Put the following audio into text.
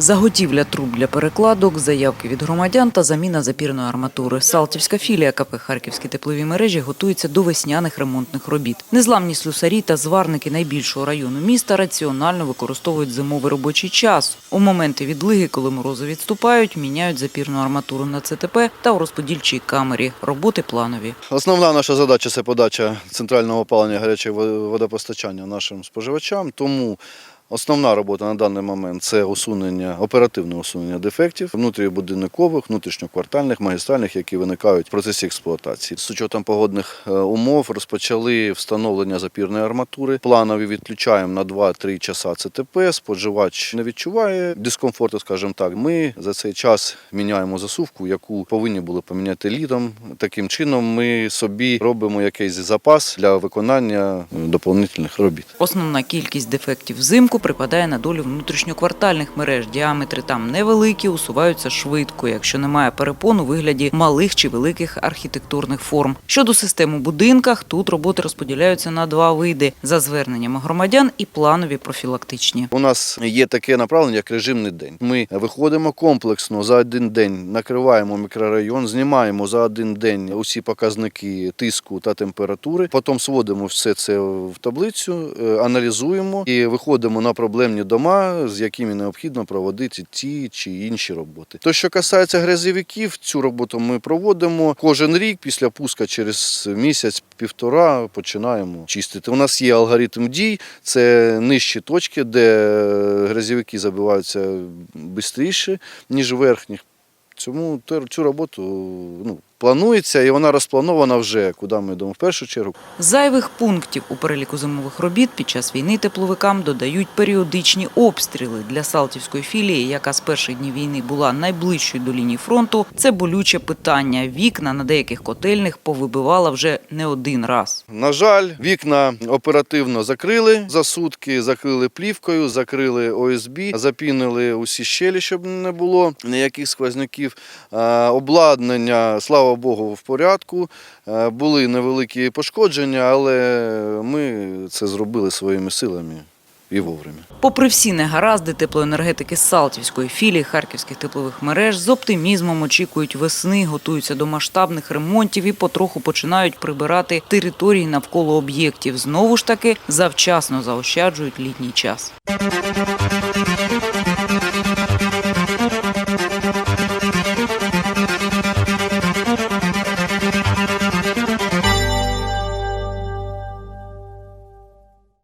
Заготівля труб для перекладок, заявки від громадян та заміна запірної арматури. Салтівська філія КП «Харківські теплові мережі» готується до весняних ремонтних робіт. Незламні слюсарі та зварники найбільшого району міста раціонально використовують зимовий робочий час. У моменти відлиги, коли морози відступають, міняють запірну арматуру на ЦТП та у розподільчій камері. Роботи планові. Основна наша задача це подача центрального опалення гарячого во- водопостачання нашим споживачам. Тому основна робота на даний момент це усунення, оперативне усунення дефектів внутрібудинкових, внутрішньоквартальних, магістральних, які виникають в процесі експлуатації. З учетом погодних е, умов розпочали встановлення запірної арматури. Планові відключаємо на 2-3 часа ЦТП. Споживач не відчуває дискомфорту, скажімо так. Ми за цей час міняємо засувку, яку повинні були поміняти літом. Таким чином ми собі робимо якийсь запас для виконання е, доповнительних робіт. Основна кількість дефектів взимку припадає на долю внутрішньоквартальних мереж. Діаметри там невеликі, усуваються швидко, якщо немає перепон у вигляді малих чи великих архітектурних форм. Щодо систем у будинках, тут роботи розподіляються на два види за зверненнями громадян і планові профілактичні. У нас є таке направлення, як режимний день. Ми виходимо комплексно за один день, накриваємо мікрорайон, знімаємо за один день усі показники тиску та температури. Потім сводимо все це в таблицю, е, аналізуємо і виходимо на проблемні дома, з якими необхідно проводити ті чи інші роботи. То, що касається грязовиків, цю роботу ми проводимо кожен рік після пуска через місяць-півтора починаємо чистити. У нас є алгоритм дій, це нижчі точки, де грязівики забиваються швидше, ніж верхніх. Цьому цю роботу ну, планується і вона розпланована вже, куди ми йдемо в першу чергу. Зайвих пунктів у переліку зимових робіт під час війни тепловикам додають періодичні обстріли. Для Салтівської філії, яка з перших днів війни була найближчою до лінії фронту, це болюче питання. Вікна на деяких котельних повибивала вже не один раз. На жаль, вікна оперативно закрили за сутки, закрили плівкою, закрили ОСБ, запінили усі щелі, щоб не було ніяких сквозняків. Е, Обладнання, слава Богу, в порядку. Е, Були невеликі пошкодження, але ми це зробили своїми силами і вовремя. Попри всі негаразди, теплоенергетики Салтівської філії харківських теплових мереж з оптимізмом очікують весни, готуються до масштабних ремонтів і потроху починають прибирати території навколо об'єктів. Знову ж таки, завчасно заощаджують літній час.